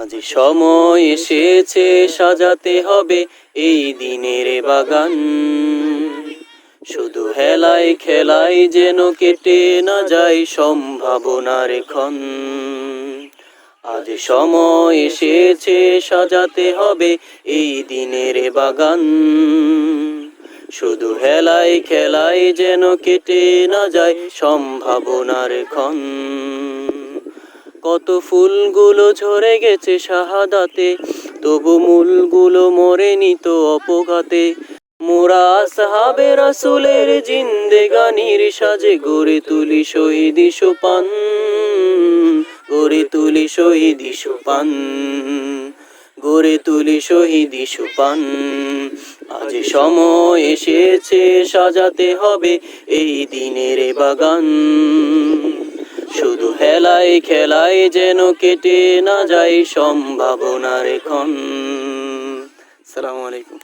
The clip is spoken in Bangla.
আজ সময় এসেছে, সাজাতে হবে এই দিনের বাগান। শুধু হেলায় খেলায় যেন কেটে না যায় সম্ভাবনার ক্ষণ। আজ সময় এসেছে, সাজাতে হবে এই দিনের বাগান। শুধু হেলায় খেলায় যেন কেটে না যায় সম্ভাবনার ক্ষণ। কত ফুলগুলো ঝরে গেছে শাহাদাতে, তবু মূলগুলো মরেনি তো অপঘাতে। মোরা সাহাবে রাসুলের জিন্দেগানির সাজে, গড়ে তুলি শহীদি সোপান, গড়ে তুলি শহীদি সোপান, গড়ে তুলি শহীদি সোপান। আজ সময় এসেছে, সাজাতে হবে এই দিনের বাগান। খেলাই খেলায় যেন কেটে না যায় সম্ভাবনার এখন সালামু আলাইকুম।